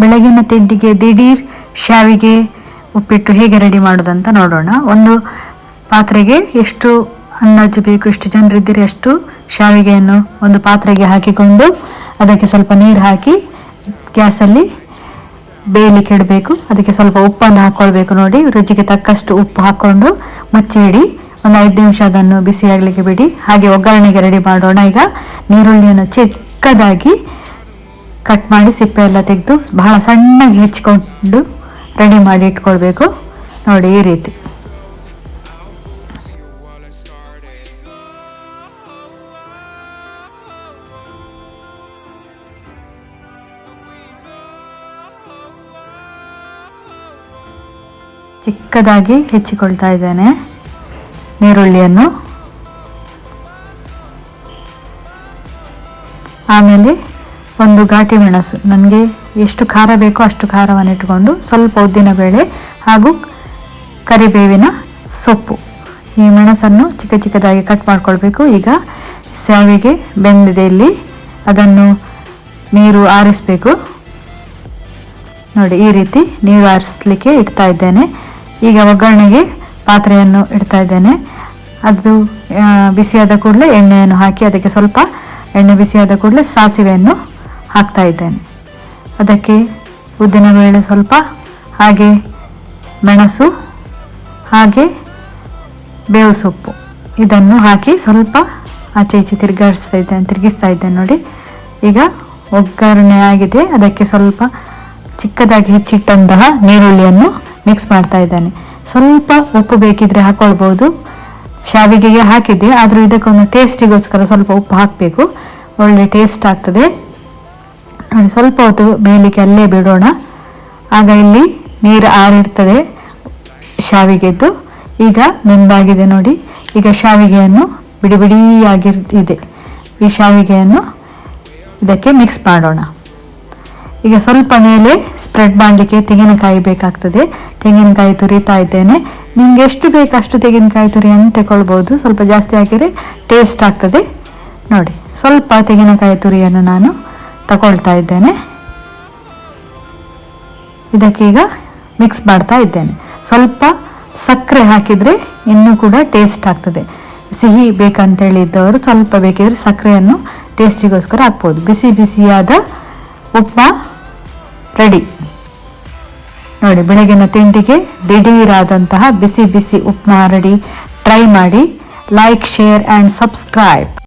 ಬೆಳಗಿನ ತಿಂಡಿಗೆ ದಿಢೀರ್ ಶಾವಿಗೆ ಉಪ್ಪಿಟ್ಟು ಹೇಗೆ ರೆಡಿ ಮಾಡೋದಂತ ನೋಡೋಣ. ಒಂದು ಪಾತ್ರೆಗೆ ಎಷ್ಟು ಅಂದಾಜು ಬೇಕು ಎಷ್ಟು ಜನರಿದ್ದೀರಿ ಅಷ್ಟು ಶಾವಿಗೆಯನ್ನು ಒಂದು ಪಾತ್ರೆಗೆ ಹಾಕಿಕೊಂಡು ಅದಕ್ಕೆ ಸ್ವಲ್ಪ ನೀರು ಹಾಕಿ ಗ್ಯಾಸಲ್ಲಿ ಬೇಯಲಿಕ್ಕೆ ಇಡಬೇಕು. ಅದಕ್ಕೆ ಸ್ವಲ್ಪ ಉಪ್ಪನ್ನು ಹಾಕ್ಕೊಳ್ಬೇಕು ನೋಡಿ. ರುಚಿಗೆ ತಕ್ಕಷ್ಟು ಉಪ್ಪು ಹಾಕ್ಕೊಂಡು ಮುಚ್ಚಿ ಇಡಿ ಒಂದು ಐದು ನಿಮಿಷ ಅದನ್ನು ಬಿಸಿ ಆಗಲಿಕ್ಕೆ ಬಿಡಿ. ಹಾಗೆ ಒಗ್ಗರಣೆಗೆ ರೆಡಿ ಮಾಡೋಣ. ಈಗ ನೀರುಳ್ಳಿಯನ್ನು ಚಿಕ್ಕದಾಗಿ ಕಟ್ ಮಾಡಿ ಸಿಪ್ಪೆ ಎಲ್ಲ ತೆಗೆದು ಬಹಳ ಸಣ್ಣಗೆ ಹೆಚ್ಚಿಕೊಂಡು ರೆಡಿ ಮಾಡಿ ಇಟ್ಕೊಳ್ಬೇಕು. ನೋಡಿ ಈ ರೀತಿ. ಚಿಕ್ಕದಾಗಿ ಹೆಚ್ಚಿಕೊಳ್ತಾ ಇದ್ದೇನೆ ನೀರುಳ್ಳಿಯನ್ನು. ಆಮೇಲೆ ಒಂದು ಘಾಟಿ ಮೆಣಸು. ನನಗೆ ಎಷ್ಟು ಖಾರ ಬೇಕೋ ಅಷ್ಟು ಖಾರವನ್ನು ಇಟ್ಟುಕೊಂಡು ಸ್ವಲ್ಪ ಉದ್ದಿನ ಬೇಳೆ ಹಾಗೂ ಕರಿಬೇವಿನ ಸೊಪ್ಪು. ಈ ಮೆಣಸನ್ನು ಚಿಕ್ಕ ಚಿಕ್ಕದಾಗಿ ಕಟ್ ಮಾಡ್ಕೊಳ್ಬೇಕು. ಈಗ ಸ್ಯಾವಿಗೆ ಬೆಂದಿದೆ ಇಲ್ಲಿ. ಅದನ್ನು ನೀರು ಆರಿಸಬೇಕು. ನೋಡಿ, ಈ ರೀತಿ ನೀರು ಆರಿಸಲಿಕ್ಕೆ ಇಡ್ತಾ ಇದ್ದೇನೆ. ಈಗ ಒಗ್ಗರಣೆಗೆ ಪಾತ್ರೆಯನ್ನು ಇಡ್ತಾ ಇದ್ದೇನೆ. ಅದು ಬಿಸಿಯಾದ ಕೂಡಲೇ ಎಣ್ಣೆಯನ್ನು ಹಾಕಿ, ಅದಕ್ಕೆ ಸ್ವಲ್ಪ ಎಣ್ಣೆ ಬಿಸಿಯಾದ ಕೂಡಲೇ ಸಾಸಿವೆಯನ್ನು ಹಾಕ್ತಾ ಇದ್ದೇನೆ. ಅದಕ್ಕೆ ಉದ್ದಿನಬೇಳೆ ಸ್ವಲ್ಪ, ಹಾಗೆ ಮೆಣಸು, ಹಾಗೆ ಬೇವು ಸೊಪ್ಪು. ಇದನ್ನು ಹಾಕಿ ಸ್ವಲ್ಪ ಆಚೆ ಈಚೆ ತಿರುಗಾಡಿಸ್ತಾ ಇದ್ದೇನೆ, ತಿರುಗಿಸ್ತಾ ಇದ್ದೇನೆ ನೋಡಿ. ಈಗ ಒಗ್ಗರಣೆ ಆಗಿದೆ. ಅದಕ್ಕೆ ಸ್ವಲ್ಪ ಚಿಕ್ಕದಾಗಿ ಹೆಚ್ಚಿಟ್ಟಂತಹ ನೀರುಳ್ಳಿಯನ್ನು ಮಿಕ್ಸ್ ಮಾಡ್ತಾ ಇದ್ದೇನೆ. ಸ್ವಲ್ಪ ಉಪ್ಪು ಬೇಕಿದ್ರೆ ಹಾಕೊಳ್ಬೋದು. ಶಾವಿಗೆಗೆ ಹಾಕಿದ್ದೆ, ಆದರೂ ಇದಕ್ಕೊಂದು ಟೇಸ್ಟಿಗೋಸ್ಕರ ಸ್ವಲ್ಪ ಉಪ್ಪು ಹಾಕಬೇಕು. ಒಳ್ಳೆ ಟೇಸ್ಟ್ ಆಗ್ತದೆ. ನೋಡಿ ಸ್ವಲ್ಪ ಹೊತ್ತು ಬೇಯಲಿಕ್ಕೆ ಅಲ್ಲೇ ಬಿಡೋಣ. ಆಗ ಇಲ್ಲಿ ನೀರು ಆರಿರ್ತದೆ. ಶಾವಿಗೆದ್ದು ಈಗ ಮೆಂಬಾಗಿದೆ ನೋಡಿ. ಈಗ ಶಾವಿಗೆಯನ್ನು ಬಿಡಿ ಬಿಡಿಯಾಗಿರ್ ಇದೆ ಈ ಶಾವಿಗೆಯನ್ನು ಇದಕ್ಕೆ ಮಿಕ್ಸ್ ಮಾಡೋಣ. ಈಗ ಸ್ವಲ್ಪ ಮೇಲೆ ಸ್ಪ್ರೆಡ್ ಮಾಡಲಿಕ್ಕೆ ತೆಂಗಿನಕಾಯಿ ಬೇಕಾಗ್ತದೆ. ತೆಂಗಿನಕಾಯಿ ತುರಿತಾ ಇದ್ದೇನೆ. ನಿಮ್ಗೆ ಎಷ್ಟು ಬೇಕು ಅಷ್ಟು ತೆಂಗಿನಕಾಯಿ ತುರಿಯನ್ನು ತಗೊಳ್ಬೋದು ಸ್ವಲ್ಪ ಜಾಸ್ತಿ ಹಾಕಿದರೆ ಟೇಸ್ಟ್ ಆಗ್ತದೆ. ನೋಡಿ, ಸ್ವಲ್ಪ ತೆಂಗಿನಕಾಯಿ ತುರಿಯನ್ನು ನಾನು ತಗೊಳ್ತಾ ಇದ್ದೇನೆ. ಇದಕ್ಕೀಗ ಮಿಕ್ಸ್ ಮಾಡ್ತಾ ಇದ್ದೇನೆ. ಸ್ವಲ್ಪ ಸಕ್ಕರೆ ಹಾಕಿದರೆ ಇನ್ನೂ ಕೂಡ ಟೇಸ್ಟ್ ಆಗ್ತದೆ. ಸಿಹಿ ಬೇಕಂತೇಳಿ ಇದ್ದವರು ಸ್ವಲ್ಪ ಬೇಕಿದ್ರೆ ಸಕ್ಕರೆಯನ್ನು ಟೇಸ್ಟಿಗೋಸ್ಕರ ಹಾಕ್ಬೋದು. ಬಿಸಿ ಬಿಸಿಯಾದ ಉಪ್ಮಾ ರೆಡಿ ನೋಡಿ, ಬೆಳಗಿನ ತಿಂಡಿಗೆ ದಿಢೀರಾದಂತಹ ಬಿಸಿ ಬಿಸಿ ಉಪ್ಮಾ ರೆಡಿ ಟ್ರೈ ಮಾಡಿ ಲೈಕ್ ಶೇರ್ ಆ್ಯಂಡ್ ಸಬ್ಸ್ಕ್ರೈಬ್